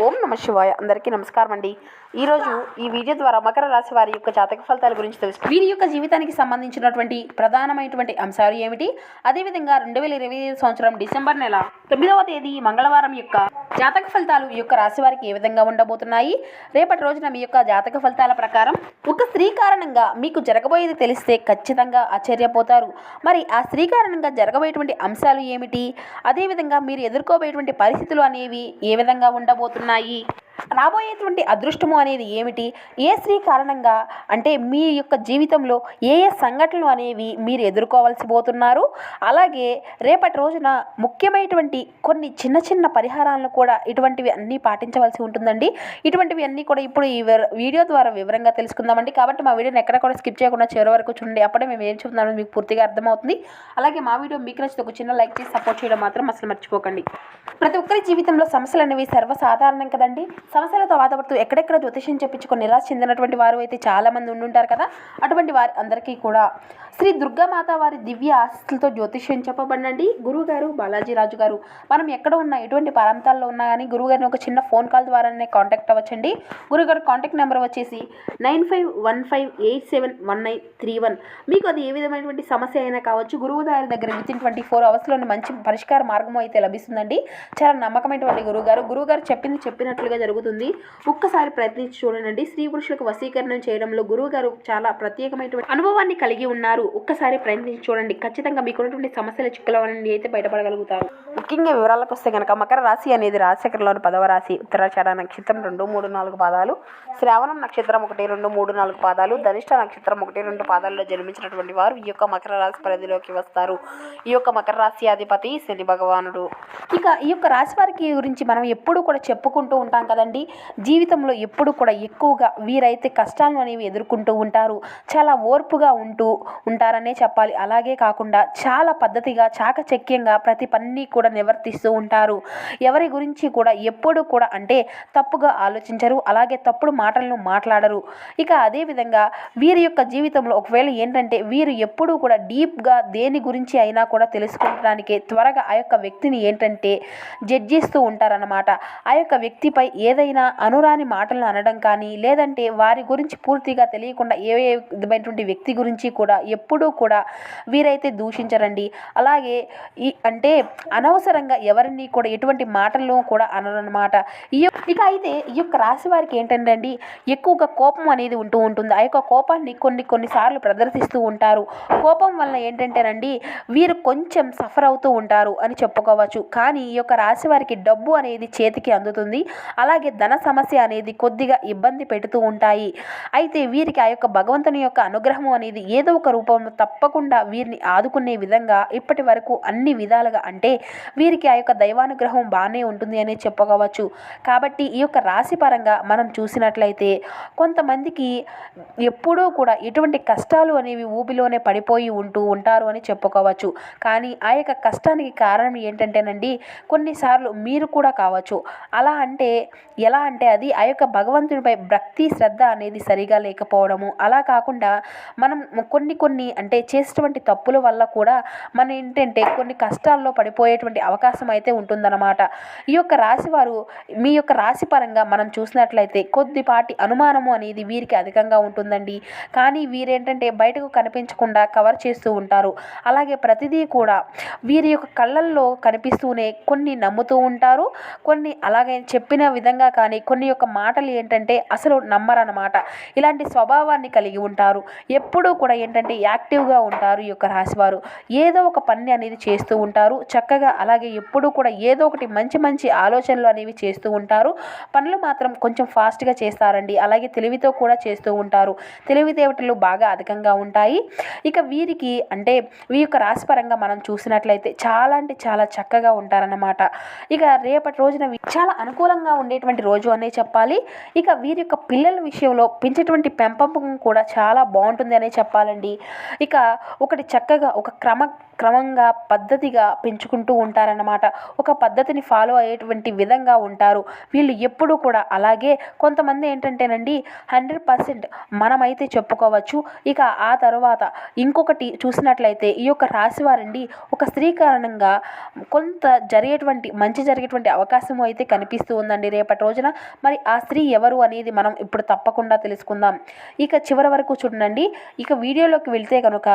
ఓం నమ శివాయ. అందరికీ నమస్కారం అండి. ఈరోజు ఈ వీడియో ద్వారా మకర రాశి వారి యొక్క జాతక ఫలితాల గురించి తెలుసు వీరి యొక్క జీవితానికి సంబంధించినటువంటి ప్రధానమైనటువంటి అంశాలు ఏమిటి? అదేవిధంగా రెండు వేల ఇరవై ఐదు సంవత్సరం డిసెంబర్ నెల తొమ్మిదవ తేదీ మంగళవారం యొక్క జాతక ఫలితాలు ఈ యొక్క రాశి వారికి ఏ విధంగా ఉండబోతున్నాయి? రేపటి రోజున మీ యొక్క జాతక ఫలితాల ప్రకారం ఒక స్త్రీ కారణంగా మీకు జరగబోయేది తెలిస్తే ఖచ్చితంగా ఆశ్చర్యపోతారు. మరి ఆ స్త్రీ కారణంగా జరగబోయేటువంటి అంశాలు ఏమిటి? అదేవిధంగా మీరు ఎదుర్కోబోయేటువంటి పరిస్థితులు అనేవి ఏ విధంగా ఉండబోతున్నాయి? ఉన్నాయి రాబోయేటువంటి అదృష్టము అనేది ఏమిటి? ఏ స్త్రీ కారణంగా? అంటే మీ యొక్క జీవితంలో ఏ ఏ సంఘటనలు అనేవి మీరు ఎదుర్కోవాల్సి పోతున్నారు? అలాగే రేపటి రోజున ముఖ్యమైనటువంటి కొన్ని చిన్న చిన్న పరిహారాలను కూడా ఇటువంటివి అన్నీ పాటించవలసి ఉంటుందండి. ఇటువంటివి అన్నీ కూడా ఇప్పుడు ఈ వీడియో ద్వారా వివరంగా తెలుసుకుందామండి. కాబట్టి మా వీడియోని ఎక్కడ కూడా స్కిప్ చేయకుండా చివరి వరకు చూడండి. అప్పుడే మేము ఏం చెప్తున్నామో మీకు పూర్తిగా అర్థమవుతుంది. అలాగే మా వీడియో మీకు నచ్చితే ఒక చిన్న లైక్ చేసి సపోర్ట్ చేయడం మాత్రం అసలు మర్చిపోకండి. ప్రతి ఒక్కరి జీవితంలో సమస్యలు అనేవి సర్వసాధారణం కదండి. సమస్యలతో బాధపడుతూ ఎక్కడెక్కడ జ్యోతిష్యం చెప్పించుకొని నిరాశ చెందినటువంటి వారు అయితే చాలా మంది ఉండుంటారు కదా. అటువంటి వారి అందరికీ కూడా శ్రీ దుర్గామాత వారి దివ్య ఆశీస్సులతో జ్యోతిష్యం చెప్పబడినండి. గురువు గారు బాలాజీ రాజు గారు మనం ఎక్కడ ఉన్నా ఎటువంటి ప్రాంతాల్లో ఉన్నా కానీ గురువు గారిని ఒక చిన్న ఫోన్ కాల్ ద్వారానే కాంటాక్ట్ అవ్వచ్చండి. గురుగారు కాంటాక్ట్ నెంబర్ వచ్చేసి nine five one five eight seven one nine three one. మీకు అది ఏ విధమైనటువంటి సమస్య అయినా కావచ్చు గురువు గారి దగ్గర విత్ ఇన్ ట్వంటీ ఫోర్ అవర్స్లోని మంచి పరిష్కార మార్గం అయితే లభిస్తుందండి. చాలా నమ్మకమైనటువంటి గురువు గారు. గురువు గారు చెప్పింది చెప్పినట్లుగా జరుగుతుంది. ఒక్కసారి ప్రయత్నించి చూడండి. స్త్రీ పురుషులకు వశీకరణం చేయడంలో గురువు గారు చాలా ప్రత్యేకమైనటువంటి అనుభవాన్ని కలిగి ఉన్నారు. ఒక్కసారి ప్రయత్నించి చూడండి. ఖచ్చితంగా మీకున్నటువంటి సమస్యల చిక్కుల నుండి అయితే బయటపడగలుగుతారు. ముఖ్యంగా వివరాలకు వస్తే కనుక మకర రాశి అనేది రాశిచక్రంలోని పదవ రాశి. ఉత్తరాచార నక్షత్రం రెండు మూడు నాలుగు పాదాలు. శ్రావణం నక్షత్రం ఒకటి రెండు మూడు నాలుగు పాదాలు. ధనిష్ట నక్షత్రం ఒకటి రెండు పాదాల్లో జన్మించినటువంటి వారు ఈ యొక్క మకర రాశి పరిధిలోకి వస్తారు. ఈ యొక్క మకర రాశి అధిపతి శని భగవానుడు. ఇక ఈ యొక్క రాశి వారికి గురించి మనం ఎప్పుడూ కూడా చెప్పుకుంటూ ఉంటాం కదా. కదండి జీవితంలో ఎప్పుడు కూడా ఎక్కువగా వీరైతే కష్టాలను అనేవి ఎదుర్కొంటూ ఉంటారు. చాలా ఓర్పుగా ఉంటూ ఉంటారనే చెప్పాలి. అలాగే కాకుండా చాలా పద్ధతిగా చాకచక్యంగా ప్రతి పనిని కూడా నివర్తిస్తూ ఉంటారు. ఎవరి గురించి కూడా ఎప్పుడు కూడా అంటే తప్పుగా ఆలోచించరు. అలాగే తప్పుడు మాటలను మాట్లాడరు. ఇక అదేవిధంగా వీరి యొక్క జీవితంలో ఒకవేళ ఏంటంటే వీరు ఎప్పుడూ కూడా డీప్గా దేని గురించి అయినా కూడా తెలుసుకోవడానికి త్వరగా ఆ యొక్క వ్యక్తిని ఏంటంటే జడ్జిస్తూ ఉంటారన్నమాట. ఆ యొక్క వ్యక్తిపై ఏ ఏదైనా అనురాని మాటలను అనడం కానీ లేదంటే వారి గురించి పూర్తిగా తెలియకుండా ఏ విధమైనటువంటి వ్యక్తి గురించి కూడా ఎప్పుడూ కూడా వీరైతే దూషించరండి. అలాగే ఈ అంటే అనవసరంగా ఎవరిని కూడా ఎటువంటి మాటలను కూడా అనరనమాట ఈ యొక్క- ఇక అయితే ఈ యొక్క రాశి వారికి ఏంటంటే అండి ఎక్కువగా కోపం అనేది ఉంటూ ఉంటుంది. ఆ యొక్క కోపాన్ని కొన్ని కొన్నిసార్లు ప్రదర్శిస్తూ ఉంటారు. కోపం వలన ఏంటంటేనండి వీరు కొంచెం సఫర్ అవుతూ ఉంటారు అని చెప్పుకోవచ్చు. కానీ ఈ యొక్క రాశి వారికి డబ్బు అనేది చేతికి అందుతుంది. అలాగే ధన సమస్య అనేది కొద్దిగా ఇబ్బంది పెడుతూ ఉంటాయి. అయితే వీరికి ఆ యొక్క భగవంతుని యొక్క అనుగ్రహం అనేది ఏదో ఒక రూపంలో తప్పకుండా వీరిని ఆదుకునే విధంగా ఇప్పటి వరకు అన్ని విధాలుగా అంటే వీరికి ఆ యొక్క దైవానుగ్రహం బాగానే ఉంటుంది అని చెప్పుకోవచ్చు. కాబట్టి ఈ యొక్క రాశి పరంగా మనం చూసినట్లయితే కొంతమందికి ఎప్పుడూ కూడా ఎటువంటి కష్టాలు అనేవి ఊబిలోనే పడిపోయి ఉంటూ ఉంటారు అని చెప్పుకోవచ్చు. కానీ ఆ యొక్క కష్టానికి కారణం ఏంటంటేనండి కొన్నిసార్లు మీరు కూడా కావచ్చు. అలా అంటే ఎలా అంటే అది ఆ యొక్క భగవంతునిపై భక్తి శ్రద్ధ అనేది సరిగా లేకపోవడము. అలా కాకుండా మనం కొన్ని కొన్ని అంటే చేసేటువంటి తప్పుల వల్ల కూడా మన ఏంటంటే కొన్ని కష్టాల్లో పడిపోయేటువంటి అవకాశం అయితే ఉంటుందన్నమాట. ఈ యొక్క రాశి వారు మీ యొక్క రాశి పరంగా మనం చూసినట్లయితే కొద్దిపాటి అనుమానము అనేది వీరికి అధికంగా ఉంటుందండి. కానీ వీరేంటంటే బయటకు కనిపించకుండా కవర్ చేస్తూ ఉంటారు. అలాగే ప్రతిదీ కూడా వీరి యొక్క కళ్ళల్లో కనిపిస్తూనే కొన్ని నమ్ముతూ ఉంటారు. కొన్ని అలాగే చెప్పిన విధంగా కానీ కొన్ని యొక్క మాటలు ఏంటంటే అసలు నమ్మరన్నమాట. ఇలాంటి స్వభావాన్ని కలిగి ఉంటారు. ఎప్పుడూ కూడా ఏంటంటే యాక్టివ్గా ఉంటారు ఈ యొక్క రాశివారు. ఏదో ఒక పని అనేది చేస్తూ ఉంటారు. చక్కగా అలాగే ఎప్పుడూ కూడా ఏదో ఒకటి మంచి మంచి ఆలోచనలు అనేవి చేస్తూ ఉంటారు. పనులు మాత్రం కొంచెం ఫాస్ట్గా చేస్తారండి. అలాగే తెలివితో కూడా చేస్తూ ఉంటారు. తెలివితేటలు బాగా అధికంగా ఉంటాయి. ఇక వీరికి అంటే వీ యొక్క రాశిపరంగా మనం చూసినట్లయితే చాలా అంటే చాలా చక్కగా ఉంటారన్నమాట. ఇక రేపటి రోజున చాలా అనుకూలంగా ఉండేటువంటి రోజు అనే చెప్పాలి. ఇక వీరి యొక్క పిల్లల విషయంలో పెంచేటువంటి పెంపకం కూడా చాలా బాగుంటుంది అనే చెప్పాలండి. ఇక ఒకటి చక్కగా ఒక క్రమ క్రమంగా పద్ధతిగా పెంచుకుంటూ ఉంటారన్నమాట. ఒక పద్ధతిని ఫాలో అయ్యేటువంటి విధంగా ఉంటారు. వీళ్ళు ఎప్పుడూ కూడా అలాగే కొంతమంది ఏంటంటేనండి హండ్రెడ్ పర్సెంట్ మనమైతే చెప్పుకోవచ్చు. ఇక ఆ తర్వాత ఇంకొకటి చూసినట్లయితే ఈ యొక్క రాశి వారండి ఒక స్త్రీ కారణంగా కొంత జరిగేటువంటి మంచి జరిగేటువంటి అవకాశం అయితే కనిపిస్తూ ఉందండి రేపటి రోజున. మరి ఆ స్త్రీ ఎవరు అనేది మనం ఇప్పుడు తప్పకుండా తెలుసుకుందాం. ఇక చివరి వరకు చూడండి. ఇక వీడియోలోకి వెళ్తే కనుక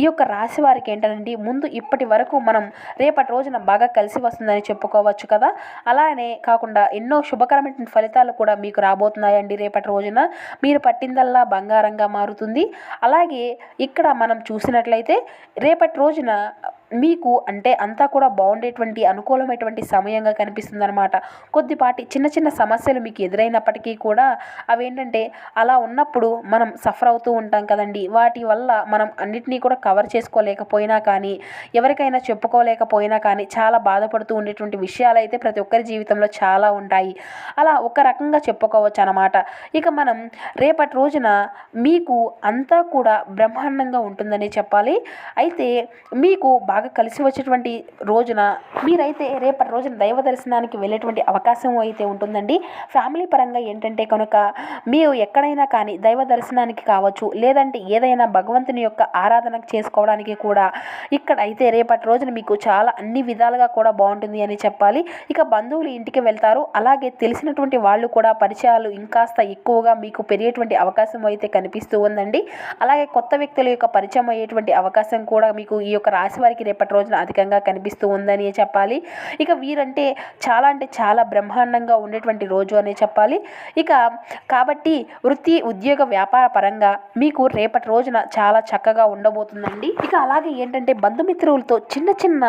ఈ యొక్క రాశి వారికి ఏంటండి ముందు ఇప్పటి వరకు మనం రేపటి రోజున బాగా కలిసి వస్తుందని చెప్పుకోవచ్చు కదా. అలానే కాకుండా ఎన్నో శుభకరమైన ఫలితాలు కూడా మీకు రాబోతున్నాయండి రేపటి రోజున. మీరు పట్టిందల్లా బంగారంగా మారుతుంది. అలాగే ఇక్కడ మనం చూసినట్లయితే రేపటి రోజున మీకు అంటే అంతా కూడా బాగుండేటువంటి అనుకూలమైనటువంటి సమయంగా కనిపిస్తుంది అనమాట కొద్దిపాటి చిన్న చిన్న సమస్యలు మీకు ఎదురైనప్పటికీ కూడా అవేంటంటే అలా ఉన్నప్పుడు మనం సఫర్ అవుతూ ఉంటాం కదండి. వాటి వల్ల మనం అన్నిటినీ కూడా కవర్ చేసుకోలేకపోయినా కానీ ఎవరికైనా చెప్పుకోలేకపోయినా కానీ చాలా బాధపడుతూ ఉండేటువంటి విషయాలు అయితే ప్రతి ఒక్కరి జీవితంలో చాలా ఉంటాయి. అలా ఒక రకంగా చెప్పుకోవచ్చు అనమాట ఇక మనం రేపటి రోజున మీకు అంతా కూడా బ్రహ్మాండంగా ఉంటుందని చెప్పాలి. అయితే మీకు బాగా కలిసి వచ్చేటువంటి రోజున మీరైతే రేపటి రోజున దైవ దర్శనానికి వెళ్ళేటువంటి అవకాశం అయితే ఉంటుందండి. ఫ్యామిలీ పరంగా ఏంటంటే కనుక మీరు ఎక్కడైనా కానీ దైవ దర్శనానికి కావచ్చు లేదంటే ఏదైనా భగవంతుని యొక్క ఆరాధన చేసుకోవడానికి కూడా ఇక్కడ అయితే రేపటి రోజున మీకు చాలా అన్ని విధాలుగా కూడా బాగుంటుంది అని చెప్పాలి. ఇక బంధువులు ఇంటికి వెళ్తారు. అలాగే తెలిసినటువంటి వాళ్ళు కూడా పరిచయాలు ఇంకాస్త ఎక్కువగా మీకు పెరిగేటువంటి అవకాశం అయితే కనిపిస్తూ ఉందండి. అలాగే కొత్త వ్యక్తుల యొక్క పరిచయం అయ్యేటువంటి అవకాశం కూడా మీకు ఈ యొక్క రాశి వారికి రేపటి రోజున అధికంగా కనిపిస్తూ ఉందని చెప్పాలి. ఇక వీరంటే చాలా అంటే చాలా బ్రహ్మాండంగా ఉండేటువంటి రోజు అనే చెప్పాలి. ఇక కాబట్టి వృత్తి ఉద్యోగ వ్యాపార పరంగా మీకు రేపటి రోజున చాలా చక్కగా ఉండబోతుందండి. ఇక అలాగే ఏంటంటే బంధుమిత్రులతో చిన్న చిన్న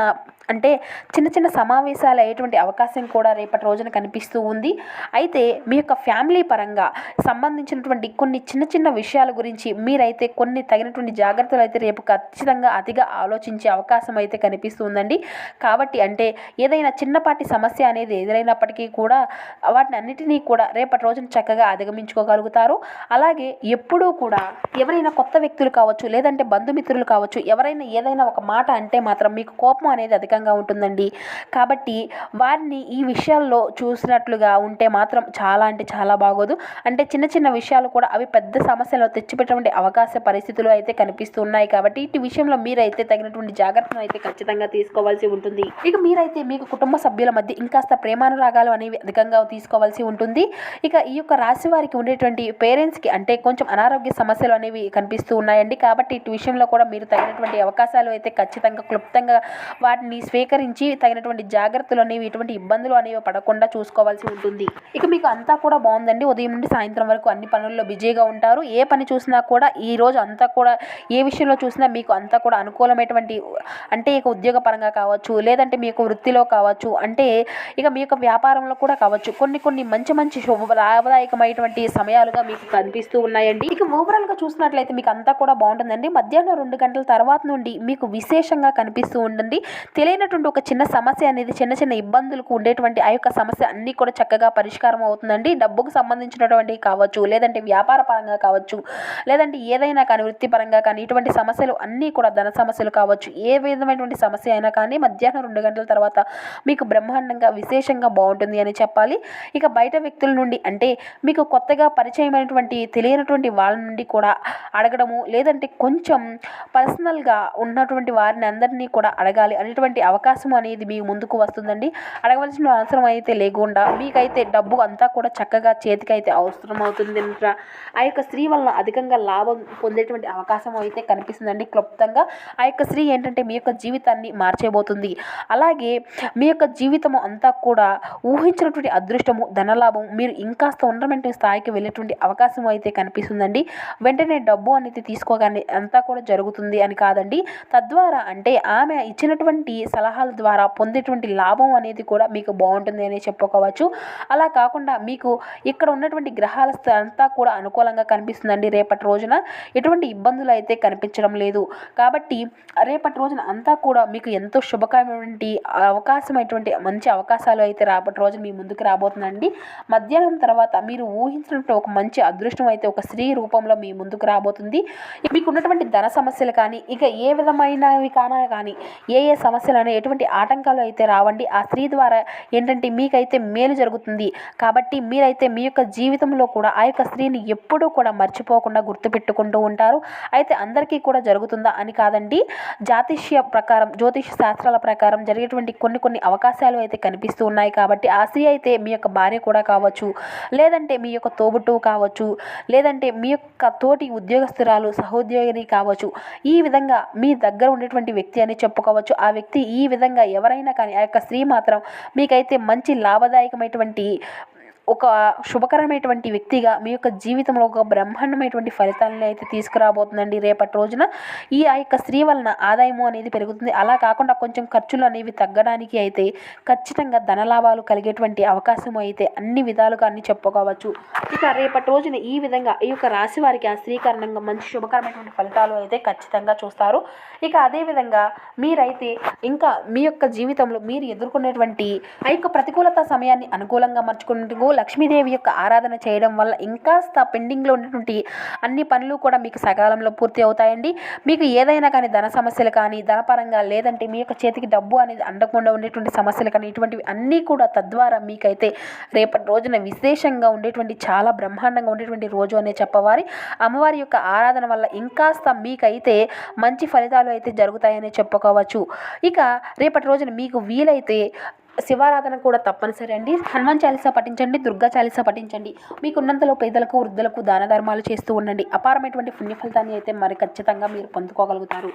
అంటే చిన్న చిన్న సమావేశాలు అయ్యేటువంటి అవకాశం కూడా రేపటి రోజున కనిపిస్తూ ఉంది. అయితే మీ యొక్క ఫ్యామిలీ పరంగా సంబంధించినటువంటి కొన్ని చిన్న చిన్న విషయాల గురించి మీరైతే కొన్ని తగినటువంటి జాగ్రత్తలు అయితే రేపు ఖచ్చితంగా అతిగా ఆలోచించే అవకాశం అయితే కనిపిస్తుందండి. కాబట్టి అంటే ఏదైనా చిన్నపాటి సమస్య అనేది ఎదురైనప్పటికీ కూడా వాటిని అన్నిటినీ కూడా రేపటి రోజున చక్కగా అధిగమించుకోగలుగుతారు. అలాగే ఎప్పుడూ కూడా ఎవరైనా కొత్త వ్యక్తులు కావచ్చు లేదంటే బంధుమిత్రులు కావచ్చు ఎవరైనా ఏదైనా ఒక మాట అంటే మాత్రం మీకు కోపం అనేది అధికంగా ఉంటుందండి. కాబట్టి వారిని ఈ విషయాల్లో చూసినట్లుగా ఉంటే మాత్రం చాలా అంటే చాలా బాగోదు. అంటే చిన్న చిన్న విషయాలు కూడా అవి పెద్ద సమస్యలు తెచ్చిపెట్టేటువంటి అవకాశ పరిస్థితులు అయితే కనిపిస్తూ ఉన్నాయి కాబట్టి ఇటు విషయంలో మీరైతే తగినటువంటి జాగ్రత్తను అయితే ఖచ్చితంగా తీసుకోవాల్సి ఉంటుంది. ఇక మీరైతే మీకు కుటుంబ సభ్యుల మధ్య ఇంకాస్త ప్రేమానురాగాలు అనేవి అధికంగా తీసుకోవాల్సి ఉంటుంది. ఇక ఈ యొక్క రాశి వారికి ఉండేటువంటి పేరెంట్స్కి అంటే కొంచెం అనారోగ్య సమస్యలు అనేవి కనిపిస్తూ ఉన్నాయండి. కాబట్టి ఇటు విషయంలో కూడా మీరు తగినటువంటి అవకాశాలు అయితే ఖచ్చితంగా క్లుప్తంగా వాటిని స్వీకరించి తగినటువంటి జాగ్రత్తలు అనేవి ఎటువంటి ఇబ్బందులు అనేవి పడకుండా చూసుకోవాల్సి ఉంటుంది. ఇక మీకు అంతా కూడా బాగుందండి. ఉదయం నుండి సాయంత్రం వరకు అన్ని పనుల్లో బిజీగా ఉంటారు. ఏ పని చూసినా కూడా ఈ రోజు అంతా కూడా ఏ విషయంలో చూసినా మీకు అంతా కూడా అనుకూలమైనటువంటి అంటే ఇక ఉద్యోగ పరంగా కావచ్చు లేదంటే మీ యొక్క వృత్తిలో కావచ్చు అంటే ఇక మీ యొక్క వ్యాపారంలో కూడా కావచ్చు కొన్ని కొన్ని మంచి మంచి శుభ లాభదాయకమైనటువంటి సమయాలుగా మీకు కనిపిస్తూ ఉన్నాయండి. ఇక ఓవరాల్గా చూసినట్లయితే మీకు అంతా కూడా బాగుంటుందండి. మధ్యాహ్నం రెండు గంటల తర్వాత నుండి మీకు విశేషంగా కనిపిస్తూ ఉంటుంది. తెలియనటువంటి ఒక చిన్న సమస్య అనేది చిన్న చిన్న ఇబ్బందులకు ఉండేటువంటి ఆ యొక్క సమస్య అన్నీ కూడా చక్కగా పరిష్కారం అవుతుందండి. డబ్బుకు సంబంధించినటువంటి కావచ్చు లేదంటే వ్యాపార పరంగా కావచ్చు లేదంటే ఏదైనా కానీ వృత్తిపరంగా కానీ ఇటువంటి సమస్యలు అన్నీ కూడా ధన సమస్యలు కావచ్చు. ఏ విధమైనటువంటి సమస్య అయినా కానీ మధ్యాహ్నం రెండు గంటల తర్వాత మీకు బ్రహ్మాండంగా విశేషంగా బాగుంటుంది అని చెప్పాలి. ఇక బయట వ్యక్తుల నుండి అంటే మీకు కొత్తగా పరిచయమైనటువంటి తెలియనటువంటి వాళ్ళ నుండి కూడా అడగడము లేదంటే కొంచెం పర్సనల్గా ఉన్నటువంటి వారిని అందరినీ కూడా అడగాలి. అనేటువంటి అవకాశం అనేది మీ ముందుకు వస్తుందండి? అడగవలసిన అవసరం అయితే లేకుండా మీకైతే డబ్బు అంతా కూడా చక్కగా చేతికైతే అవసరం అవుతుంది ఆ యొక్క స్త్రీ వలన అధికంగా లాభం పొందేటువంటి అవకాశం అయితే కనిపిస్తుందండి క్లుప్తంగా. ఆ యొక్క స్త్రీ ఏంటంటే మీ యొక్క జీవితాన్ని మార్చేబోతుంది అలాగే మీ యొక్క జీవితం అంతా కూడా ఊహించినటువంటి అదృష్టము ధనలాభం మీరు ఇంకాస్త ఉన్నటువంటి స్థాయికి వెళ్ళేటువంటి అవకాశం అయితే కనిపిస్తుందండి. వెంటనే డబ్బు అనేది తీసుకోగానే అంతా కూడా జరుగుతుంది అని కాదండి. తద్వారా అంటే ఆమె ఇచ్చినటువంటి సలహాల ద్వారా పొందేటువంటి లాభం అనేది కూడా మీకు బాగుంటుంది అని చెప్పుకోవచ్చు. అలా కాకుండా మీకు ఇక్కడ ఉన్నటువంటి గ్రహాల అంతా కూడా అనుకూలంగా కనిపిస్తుందండి. రేపటి రోజున ఎటువంటి ఇబ్బందులు అయితే కనిపించడం లేదు. కాబట్టి రేపటి రోజున అంతా కూడా మీకు ఎంతో శుభకరమైనటువంటి అవకాశమైనటువంటి మంచి అవకాశాలు అయితే రాబట్టి రోజున మీ ముందుకు రాబోతుందండి. మధ్యాహ్నం తర్వాత మీరు ఊహించినట్టు ఒక మంచి అదృష్టం అయితే ఒక స్త్రీ రూపంలో మీ ముందుకు రాబోతుంది. మీకు ఉన్నటువంటి ధన సమస్యలు కానీ ఇక ఏ విధమైనవి కానా కానీ ఏ ఏ సమస్యలు అనే ఎటువంటి ఆటంకాలు అయితే రావండి. ఆ స్త్రీ ద్వారా ఏంటంటే మీకైతే మేలు జరుగుతుంది. కాబట్టి మీరైతే మీ యొక్క జీవితంలో కూడా ఆ యొక్క స్త్రీని ఎప్పుడూ కూడా మర్చిపోకుండా గుర్తుపెట్టుకుంటూ ఉంటారు. అయితే అందరికీ కూడా జరుగుతుందా అని కాదండి. జ్యోతిష్య ప్రకారం జ్యోతిష శాస్త్రాల ప్రకారం జరిగేటువంటి కొన్ని కొన్ని అవకాశాలు అయితే కనిపిస్తూ ఉన్నాయి. కాబట్టి ఆ స్త్రీ అయితే మీ యొక్క భార్య కూడా కావచ్చు లేదంటే మీ యొక్క తోబుట్టువు కావచ్చు లేదంటే మీ యొక్క తోటి ఉద్యోగస్తురాలు సహోద్యోగిని కావచ్చు. ఈ విధంగా మీ దగ్గర ఉండేటువంటి వ్యక్తి అని చెప్పుకోవచ్చు. ఆ వ్యక్తి ఈ విధంగా ఎవరైనా కానీ ఆ యొక్క స్త్రీ మాత్రం మీకైతే మంచి లాభదాయకమైనటువంటి ఒక శుభకరమైనటువంటి వ్యక్తిగా మీ యొక్క జీవితంలో ఒక బ్రహ్మాండమైనటువంటి ఫలితాలను అయితే తీసుకురాబోతుందండి. రేపటి రోజున ఈ ఆ యొక్క స్త్రీ వలన ఆదాయము అనేది పెరుగుతుంది. అలా కాకుండా కొంచెం ఖర్చులు అనేవి తగ్గడానికి అయితే ఖచ్చితంగా ధనలాభాలు కలిగేటువంటి అవకాశం అయితే అన్ని విధాలుగా అన్ని చెప్పుకోవచ్చు. ఇక రేపటి రోజున ఈ విధంగా ఈ యొక్క రాశి వారికి ఆ స్త్రీ కారణంగా మంచి శుభకరమైనటువంటి ఫలితాలు అయితే ఖచ్చితంగా చూస్తారు. ఇక అదేవిధంగా మీరైతే ఇంకా మీ యొక్క జీవితంలో మీరు ఎదుర్కొనేటువంటి ఆ యొక్క ప్రతికూలత సమయాన్ని అనుకూలంగా మర్చుకునేందుకు లక్ష్మీదేవి యొక్క ఆరాధన చేయడం వల్ల ఇంకాస్త పెండింగ్లో ఉన్నటువంటి అన్ని పనులు కూడా మీకు సకాలంలో పూర్తి అవుతాయండి. మీకు ఏదైనా కానీ ధన సమస్యలు కానీ ధనపరంగా లేదంటే మీ యొక్క చేతికి డబ్బు అనేది అండకుండా ఉండేటువంటి సమస్యలు కానీ ఇటువంటివి అన్నీ కూడా తద్వారా మీకైతే రేపటి రోజున విశేషంగా ఉండేటువంటి చాలా బ్రహ్మాండంగా ఉండేటువంటి రోజు అనే చెప్పవారి. అమ్మవారి యొక్క ఆరాధన వల్ల ఇంకాస్త మీకైతే మంచి ఫలితాలు అయితే జరుగుతాయని చెప్పుకోవచ్చు. ఇక రేపటి రోజున మీకు వీలైతే శివారాధన కూడా తప్పనిసరి అండి. హనుమాన్ చాలీసా పఠించండి దుర్గా చాలీసా పఠించండి. మీకున్నంతలో పేదలకు వృద్ధులకు దాన ధర్మాలు చేస్తూ ఉండండి. అపారమైనటువంటి పుణ్య ఫలితాన్ని అయితే మరి ఖచ్చితంగా మీరు పొందుకోగలుగుతారు.